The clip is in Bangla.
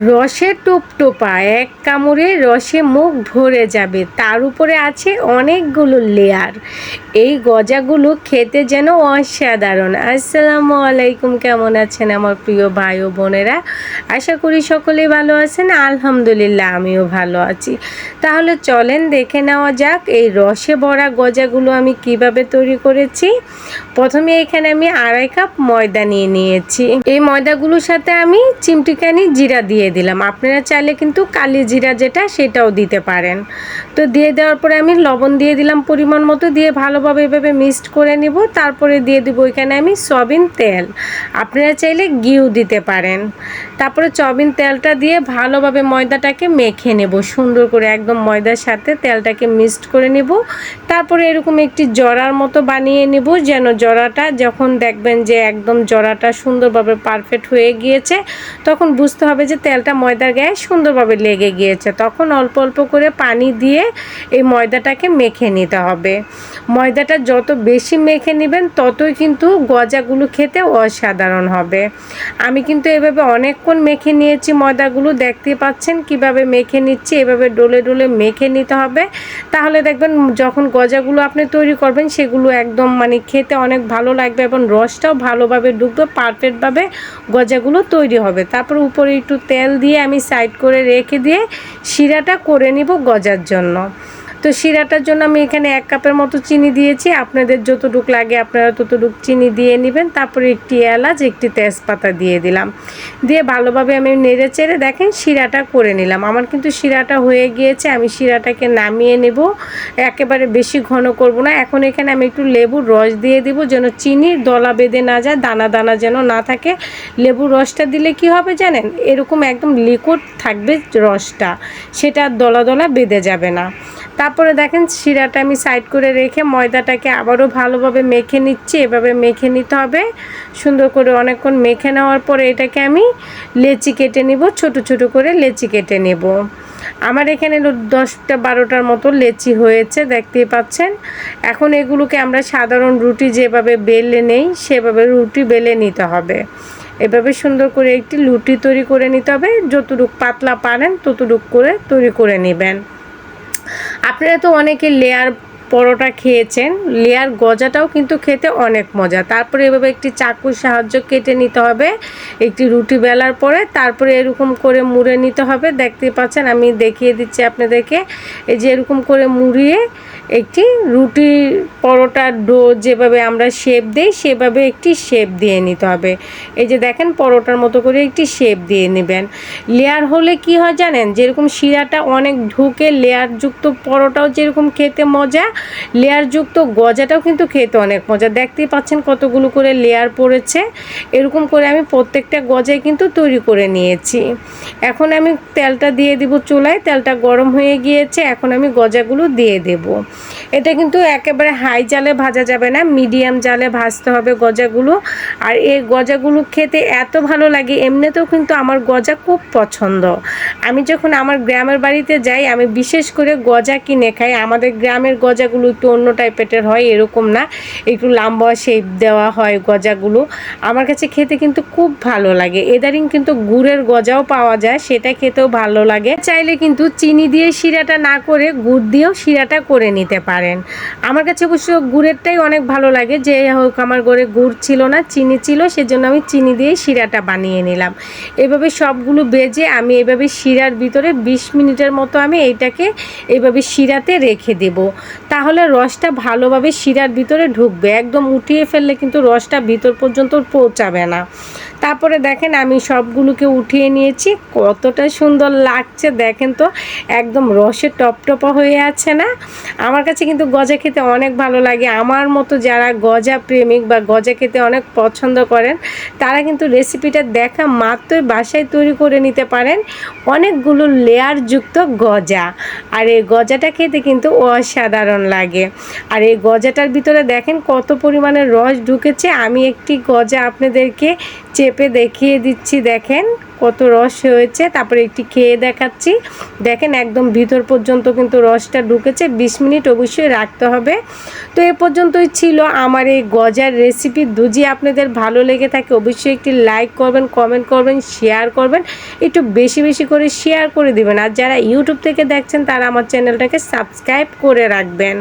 রসে টোপটোপা, এক কামড়ে রসে মুখ ভরে যাবে, তার উপরে আছে অনেকগুলো লেয়ার এই গজাগুলো খেতে যেন অসাধারণ। আসসালামু আলাইকুম, কেমন আছেন আমার প্রিয় ভাই ও বোনেরা? আশা করি সকলেই ভালো আছেন, আলহামদুলিল্লাহ আমিও ভালো আছি। তাহলে চলেন দেখে নেওয়া যাক এই রসে ভরা গজাগুলো আমি কীভাবে তৈরি করেছি। প্রথমে এখানে আমি আড়াই কাপ ময়দা নিয়ে নিয়েছি। এই ময়দাগুলোর সাথে আমি চিমটিকানি জিরা দিয়ে দিলাম। আপনারা চাইলে কিন্তু কালি জিরা যেটা সেটাও দিতে পারেন। তো দিয়ে দেওয়ার পরে আমি লবণ দিয়ে দিলাম পরিমাণ মতো, দিয়ে ভালোভাবে এভাবে মিক্সড করে নিব। তারপরে দিয়ে দিব এখানে আমি সয়াবিন তেল। আপনারা চাইলে ঘিউ দিতে পারেন। তারপরে সয়াবিন তেলটা দিয়ে ভালোভাবে ময়দাটাকে মেখে নেব। সুন্দর করে একদম ময়দার সাথে তেলটাকে মিক্সড করে নেব। তারপরে এরকম একটি জরার মতো বানিয়ে নেব যেন জরাটা যখন দেখবেন যে একদম জরাটা সুন্দরভাবে পারফেক্ট হয়ে গিয়েছে, তখন বুঝতে হবে যে তেলটা ময়দার গায়ে সুন্দরভাবে লেগে গিয়েছে। তখন অল্প অল্প করে পানি দিয়ে এই ময়দাটাকে মেখে নিতে হবে। ময়দাটা যত বেশি মেখে নেবেন, ততই কিন্তু গজাগুলো খেতে অসাধারণ হবে। আমি কিন্তু এভাবে অনেকক্ষণ মেখে নিয়েছি ময়দাগুলো। দেখতে পাচ্ছেন কীভাবে মেখে নিচ্ছি, এভাবে ডোলে ডলে মেখে নিতে হবে। তাহলে দেখবেন যখন গজাগুলো আপনি তৈরি করবেন, সেগুলো একদম মানে খেতে অনেক ভালো লাগবে এবং রসটাও ভালোভাবে ডুববে পারফেক্টভাবে গজাগুলো তৈরি হবে। তারপর উপরে একটু তেল দিয়ে আমি সাইড করে রেখে দিয়ে শিরাটা করে নিব গজার জন্য। তো শিরাটার জন্য আমি এখানে এক কাপের মতো চিনি দিয়েছি। আপনাদের যতটুক লাগে আপনারা ততটুক চিনি দিয়ে নেবেন। তারপরে একটি এলাচ, একটি তেজপাতা দিয়ে দিলাম। দিয়ে ভালোভাবে আমি নেড়ে চেড়ে দেখেন শিরাটা করে নিলাম। আমার কিন্তু শিরাটা হয়ে গিয়েছে, আমি শিরাটাকে নামিয়ে নেব। একেবারে বেশি ঘন করব না। এখন এখানে আমি একটু লেবুর রস দিয়ে দিব যেন চিনির দলা বেঁধে না যায়, দানা দানা যেন না থাকে। লেবুর রসটা দিলে কি হবে জানেন? এরকম একদম লিকুইড থাকবে রসটা। সেটা দলা দলা বেঁধে যাবে না। তারপরে দেখেন শিরাটা আমি সাইড করে রেখে ময়দাটাকে আবারও ভালোভাবে মেখে নিচ্ছি। এভাবে মেখে নিতে হবে। সুন্দর করে অনেকক্ষণ মেখে নেওয়ার পরে এটাকে আমি লেচি কেটে নিব, ছোট ছোট করে লেচি কেটে নেব। আমার এখানে দশটা বারোটার মতো লেচি হয়েছে, দেখতেই পাচ্ছেন। এখন এগুলোকে আমরা সাধারণ রুটি যেভাবে বেলে নেই, সেভাবে রুটি বেলে নিতে হবে। এভাবে সুন্দর করে একটি লুটি তৈরি করে নিতে হবে। যতটুক পাতলা পারেন, ততটুক করে তৈরি করে নেবেন। আপনারা তো অনেকে লেয়ার পরোটা খেয়েছেন। লেয়ার গজাটাও কিন্তু খেতে অনেক মজা। তারপরে এভাবে একটি চাকুর সাহায্য কেটে নিতে হবে। একটি রুটি বেলার পরে তারপরে এরকম করে মুড়ে নিতে হবে। দেখতে পাচ্ছেন, আমি দেখিয়ে দিচ্ছি আপনাদেরকে। এই যে এরকম করে মুড়িয়ে একটি রুটি পরোটার ডো যেভাবে আমরা শেপ দিই, সেভাবে একটি শেপ দিয়ে নিতে হবে। এই যে দেখেন, পরোটার মতো করে একটি শেপ দিয়ে নেবেন। লেয়ার হলে কি হয় জানেন? যেরকম শিরাটা অনেক ঢুকে, লেয়ারযুক্ত পরোটাও যেরকম খেতে মজা লেয়ারযুক্ত গজাটাও কিন্তু খেতে অনেক মজা। দেখতেই পাচ্ছেন কতগুলো করে লেয়ার পড়েছে। এরকম করে আমি প্রত্যেকটা গজায় কিন্তু তৈরি করে নিয়েছি। এখন আমি তেলটা দিয়ে দিব চুলায়। তেলটা গরম হয়ে গিয়েছে। এখন আমি গজাগুলো দিয়ে দেব। এটা কিন্তু একেবারে হাই জালে ভাজা যাবে না। মিডিয়াম জালে ভাজতে হবে গজাগুলো। আর এই গজাগুলো খেতে এত ভালো লাগে, এমনিতেও কিন্তু আমার গজা খুব পছন্দ। আমি যখন আমার গ্রামের বাড়িতে যাই, আমি বিশেষ করে গজা কিনে খাই। আমাদের গ্রামের গজাগুলো একটু অন্য টাইপের হয়, এরকম না। একটু লম্বা শেপ দেওয়া হয় গজাগুলো। আমার কাছে খেতে কিন্তু খুব ভালো লাগে। এদারিং কিন্তু গুড়ের গজাও পাওয়া যায়, সেটা খেতেও ভালো লাগে। চাইলে কিন্তু চিনি দিয়ে শিরাটা না করে, গুড় দিয়েও শিরাটা করে নিতে পারেন। আমার কাছে অবশ্য গুড়েরটাই অনেক ভালো লাগে। যে হোক, আমার ঘরে গুড় ছিল না, চিনি ছিল, সেজন্য আমি চিনি দিয়ে শিরাটা বানিয়ে নিলাম। এভাবে সবগুলো বেজে আমি এভাবে শিরার ভিতরে বিশ মিনিটের মতো আমি এইটাকে এইভাবে শিরাতে রেখে দেব। তাহলে রসটা ভালোভাবে শিরার ভিতরে ঢুকবে। একদম উঠিয়ে ফেললে কিন্তু রসটা ভিতর পর্যন্ত পৌঁছাবে না। তারপরে দেখেন আমি সবগুলোকে উঠিয়ে নিয়েছি, কতটা সুন্দর লাগছে। দেখেন তো, একদম রসে টপটপা হয়ে আছে না? আমার কাছে কিন্তু গজা খেতে অনেক ভালো লাগে। আমার মতো যারা গজা প্রেমিক বা গজা খেতে অনেক পছন্দ করেন, তারা কিন্তু রেসিপিটা দেখা মাত্রই বাসায় তৈরি করে নিতে পারেন। অনেকগুলো লেয়ারযুক্ত গজা। আর এই গজাটা খেতে কিন্তু অসাধারণ লাগে। আর এই গজাটার ভিতরে দেখেন কত পরিমাণে রস ঢুকেছে। আমি একটি গজা আপনাদেরকে চেপে দেখিয়ে দিচ্ছি, দেখেন কত রস হয়েছে। তারপরে একটি খেয়ে দেখাচ্ছি। দেখেন একদম ভিতর পর্যন্ত কিন্তু রসটা ঢুকেছে। বিশ মিনিট অবশ্যই রাখতে হবে। তো এ পর্যন্তই ছিল আমার এই গজার রেসিপি দুজি আপনাদের ভালো লেগে থাকে অবশ্যই একটি লাইক করবেন কমেন্ট করবেন শেয়ার করবেন। একটু বেশি বেশি করে শেয়ার করে দিবেন। আর যারা ইউটিউব থেকে দেখছেন, তারা আমার চ্যানেলটাকে সাবস্ক্রাইব করে রাখবেন।